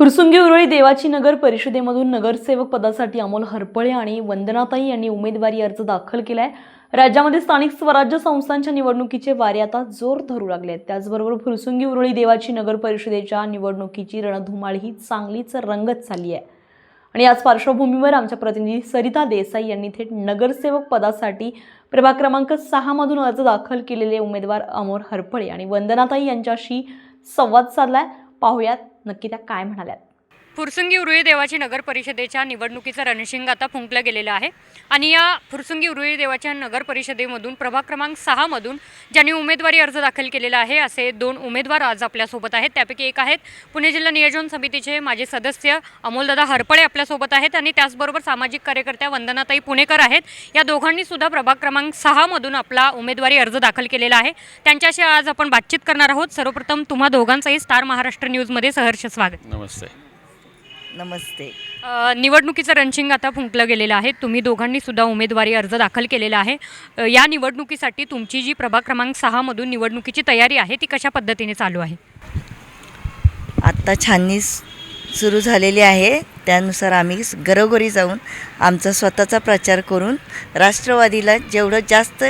फुरसुंगी उरळी देवाची नगर परिषदेमधून नगरसेवक पदासाठी अमोल हरपळे आणि वंदनाताई यांनी उमेदवारी अर्ज दाखल केला आहे राज्यामध्ये स्थानिक स्वराज्य संस्थांच्या निवडणुकीचे वारे आता जोर धरू लागले आहेत. त्याचबरोबर फुरसुंगी उरळी देवाची नगर परिषदेच्या निवडणुकीची रणधुमाळ ही चांगलीच रंगत चालली आहे. आणि याच पार्श्वभूमीवर आमच्या प्रतिनिधी सरिता देसाई यांनी थेट नगरसेवक पदासाठी प्रभाग क्रमांक सहामधून अर्ज दाखल केलेले उमेदवार अमोल हरपळे आणि वंदनाताई यांच्याशी संवाद साधला आहे पाहूयात नक्की त्या काय म्हणाल्यात. फुरसुंगी उरुळी देवाची नगर परिषदेच्या निवडणुकीचं रणशिंग आता फुंकलं गेलेलं आहे. आणि या फुरसुंगी उरुळी देवाच्या नगर परिषदेमधून प्रभाग क्रमांक सहामधून ज्यांनी उमेदवारी अर्ज दाखल केलेला आहे असे दोन उमेदवार आज आपल्यासोबत आहेत. त्यापैकी एक आहेत पुणे जिल्हा नियोजन समितीचे माजी सदस्य अमोलदादा हरपळे आपल्यासोबत आहेत आणि त्याचबरोबर सामाजिक कार्यकर्त्या वंदनाताई पुणेकर आहेत. या दोघांनी सुद्धा प्रभाग क्रमांक सहामधून आपला उमेदवारी अर्ज दाखल केलेला आहे. त्यांच्याशी आज आपण बातचीत करणार आहोत. सर्वप्रथम तुम्हा दोघांचंही स्टार महाराष्ट्र न्यूजमध्ये सहर्ष स्वागत. नमस्ते. नमस्ते. अ, निवडणुकीचं रणशिंग आता फुंकलं गेलेलं आहे. तुम्ही दोघांनी सुद्धा उमेदवारी अर्ज दाखल केलेला आहे. अ, या निवडणुकीसाठी तुमची जी प्रभाग क्रमांक सहामधून निवडणुकीची तयारी आहे ती कशा पद्धतीने चालू आहे? आत्ता छाननी सुरू झालेली आहे. त्यानुसार आम्ही घरोघरी जाऊन आमचा स्वतःचा प्रचार करून राष्ट्रवादीला जेवढं जास्त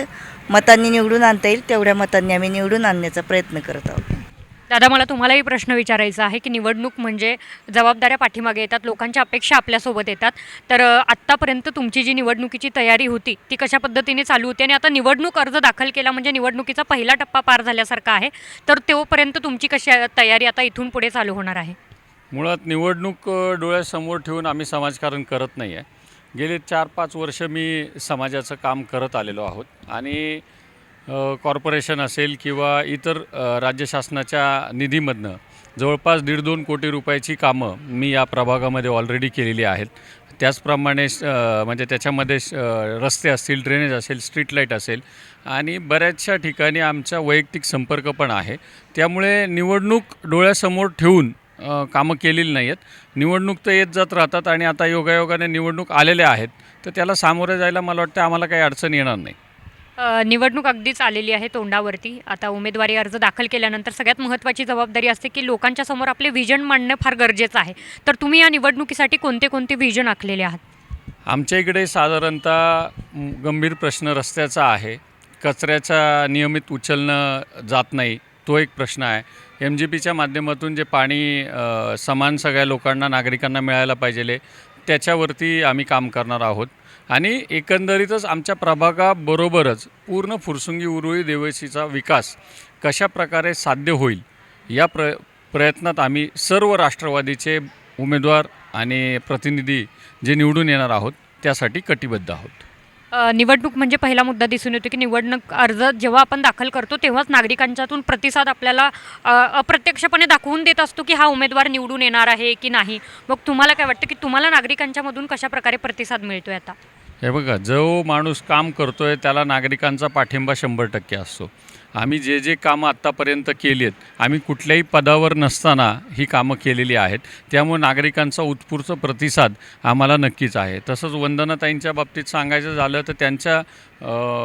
मतांनी निवडून आणता येईल तेवढ्या मतांनी आम्ही निवडून आणण्याचा प्रयत्न करत आहोत. दादा मला तुम्हालाही प्रश्न विचारायचा आहे की निवडणूक म्हणजे जबाबदाऱ्या पाठीमागे येतात लोकांच्या अपेक्षा आपल्यासोबत येतात. तर आत्तापर्यंत तुमची जी निवडणुकीची तयारी होती ती कशा पद्धतीने चालू होती? आणि आता निवडणूक अर्ज दाखल केला म्हणजे निवडणुकीचा पहिला टप्पा पार झाल्यासारखा आहे. तर तोपर्यंत तुमची कशी तयारी आता इथून पुढे चालू होणार आहे? मुळात निवडणूक डोळ्यासमोर ठेवून आम्ही समाजकारण करत नाही आहे गेले चार पाच वर्ष मी समाजाचं काम करत आलेलो आहोत. आणि कॉर्पोरेशन असेल किंवा इतर राज्य शासनाच्या निधीमधनं जवळपास दीड दोन कोटी रुपयाची कामं मी या प्रभागामध्ये ऑलरेडी केलेली आहेत. त्याचप्रमाणे म्हणजे त्याच्यामध्ये रस्ते असतील ड्रेनेज असेल स्ट्रीट लाइट असेल आणि बऱ्याचशा ठिकाणी आमचा वैयक्तिक संपर्क पण आहे. त्यामुळे निवडणूक डोळ्यासमोर ठेवून कामं केलेली नाही आहेत निवडणूक तर येत जात राहतात आणि आता योगायोगाने निवडणूक आलेल्या आहेत. तर त्याला सामोरे जायला मला वाटतं आम्हाला काही अडचण येणार नाही. निवडणूक अगदीच आलेली आहे तोंडावरती. आता उमेदवारी अर्ज दाखल केल्यानंतर सगळ्यात महत्त्वाची जबाबदारी असते की लोकांच्या समोर आपले व्हिजन मांडणं फार गरजेचं आहे. तर तुम्ही या निवडणुकीसाठी कोणते कोणते व्हिजन आखलेले आहात? आमच्या इकडे साधारणतः गंभीर प्रश्न रस्त्याचा आहे. कचऱ्याचा नियमित उचलणं जात नाही तो एक प्रश्न आहे. एम जी पीच्या माध्यमातून जे पाणी समान सगळ्या लोकांना नागरिकांना मिळायला पाहिजे त्याच्यावरती आम्ही काम करणार आहोत. आणि एकंदरीतच आमच्या प्रभागाबरोबरच पूर्ण फुरसुंगी उरुळी देवशीचा विकास कशा प्रकारे साध्य होईल या प्र प्रयत्नात आम्ही सर्व राष्ट्रवादीचे उमेदवार आणि प्रतिनिधी जे निवडून येणार आहोत त्यासाठी कटिबद्ध आहोत. निवडणूक म्हणजे पहिला मुद्दा दिसून येतो की निवडणूक अर्ज जेव्हा आपण दाखल करतो तेव्हाच नागरिकांच्यातून प्रतिसाद आपल्याला अप्रत्यक्षपणे दाखवून देत असतो की हा उमेदवार निवडून येणार आहे की नाही. मग तुम्हाला काय वाटतं की तुम्हाला नागरिकांच्यामधून कशा प्रकारे प्रतिसाद मिळतोय आता? हे बघा जो माणूस काम करतोय त्याला नागरिकांचा पाठिंबा शंभर टक्के असतो. आम्ही जे जे कामं आत्तापर्यंत केली आहेत आम्ही कुठल्याही पदावर नसताना ही कामं केलेली आहेत. त्यामुळे नागरिकांचा उत्स्फूर्त प्रतिसाद आम्हाला नक्कीच आहे. तसंच वंदनाताईंच्या बाबतीत सांगायचं झालं तर त्यांच्या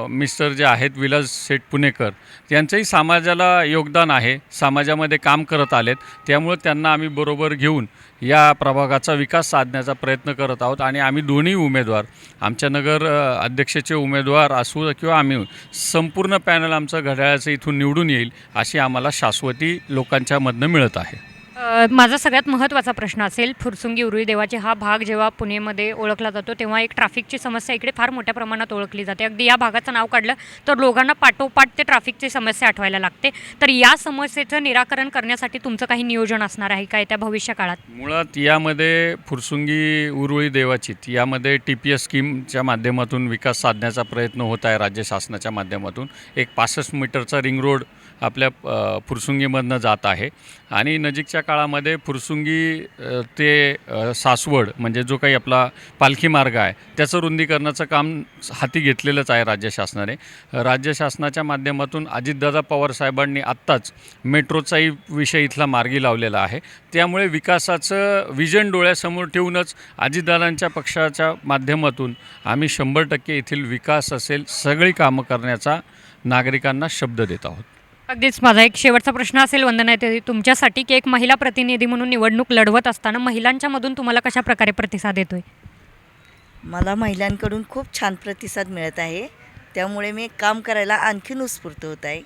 मिस्टर जे आहेत विलास शेठ पुणेकर त्यांचंही समाजाला योगदान आहे. समाजामध्ये काम करत आलेत. त्यामुळे त्यांना आम्ही बरोबर घेऊन या प्रभागाचा विकास साधण्याचा प्रयत्न करत आहोत. आणि आम्ही दोन्ही उमेदवार आमच्या नगर अध्यक्षाचे उमेदवार असू किंवा आम्ही संपूर्ण पॅनल आमचं घड्याळ घड्याळाचं इथून निवडून येईल अशी आम्हाला शाश्वती लोकांच्या मधनं मिळत आहे. माझा सगळ्यात महत्त्वाचा प्रश्न असेल फुरसुंगी उरुळी देवाचे हा भाग जेव्हा पुणेमध्ये ओळखला जातो तेव्हा एक ट्रॅफिकची समस्या इकडे फार मोठ्या प्रमाणात ओळखली जाते. अगदी या भागाचं नाव काढलं तर लोकांना पाठोपाठ ते ट्रॅफिकची समस्या आठवायला लागते. तर या समस्येचं निराकरण करण्यासाठी तुमचं काही नियोजन असणार आहे काय त्या भविष्य काळात मुळात यामध्ये फुरसुंगी उरुळी देवाचीत यामध्ये टी पी एस स्कीमच्या माध्यमातून विकास साधण्याचा प्रयत्न होत आहे राज्य शासनाच्या माध्यमातून. एक पासष्ट मीटरचा रिंग रोड आपल्या फुरसुंगीमधनं जात आहे. आणि नजीकच्या काळामध्ये फुरसुंगी ते सासवड म्हणजे जो काही आपला पालखी मार्ग आहे त्याचं रुंदीकरणाचं काम हाती घेतलेलंच आहे राज्य शासनाने. राज्य शासनाच्या माध्यमातून अजितदादा पवार साहेबांनी आत्ताच मेट्रोचाही विषय इथला मार्गी लावलेला आहे. त्यामुळे विकासाचं विजन डोळ्यासमोर ठेवूनच अजितदादांच्या पक्षाच्या माध्यमातून आम्ही शंभर टक्के येथील विकास असेल सगळी कामं करण्याचा नागरिकांना शब्द देत आहोत. अगदीच माझा एक शेवटचा प्रश्न असेल वंदना येते तुमच्यासाठी की एक महिला प्रतिनिधी म्हणून निवडणूक लढवत असताना महिलांच्या मधून तुम्हाला कशा प्रकारे प्रतिसाद येतोय? मला महिलांकडून खूप छान प्रतिसाद मिळत आहे. त्यामुळे मी काम करायला आणखीन उत्स्फूर्त होत आहे.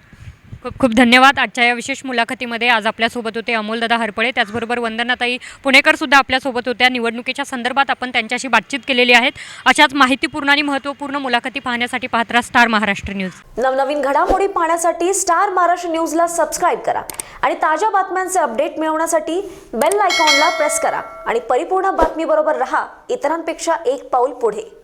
खूप खूप धन्यवाद. आजच्या या विशेष मुलाखतीमध्ये आज आपल्यासोबत होते अमोलदादा हरपळे. त्याचबरोबर वंदनाताई पुणेकरसुद्धा आपल्यासोबत होत्या. निवडणुकीच्या संदर्भात आपण त्यांच्याशी बातचीत केलेली आहेत. अशाच माहितीपूर्ण आणि महत्त्वपूर्ण मुलाखती पाहण्यासाठी पाहत राहा स्टार महाराष्ट्र न्यूज. नवनवीन घडामोडी पाहण्यासाठी स्टार महाराष्ट्र न्यूजला सबस्क्राईब करा आणि ताज्या बातम्यांचे अपडेट मिळवण्यासाठी बेल आयकॉनला प्रेस करा. आणि परिपूर्ण बातमीबरोबर रहा. इतरांपेक्षा एक पाऊल पुढे.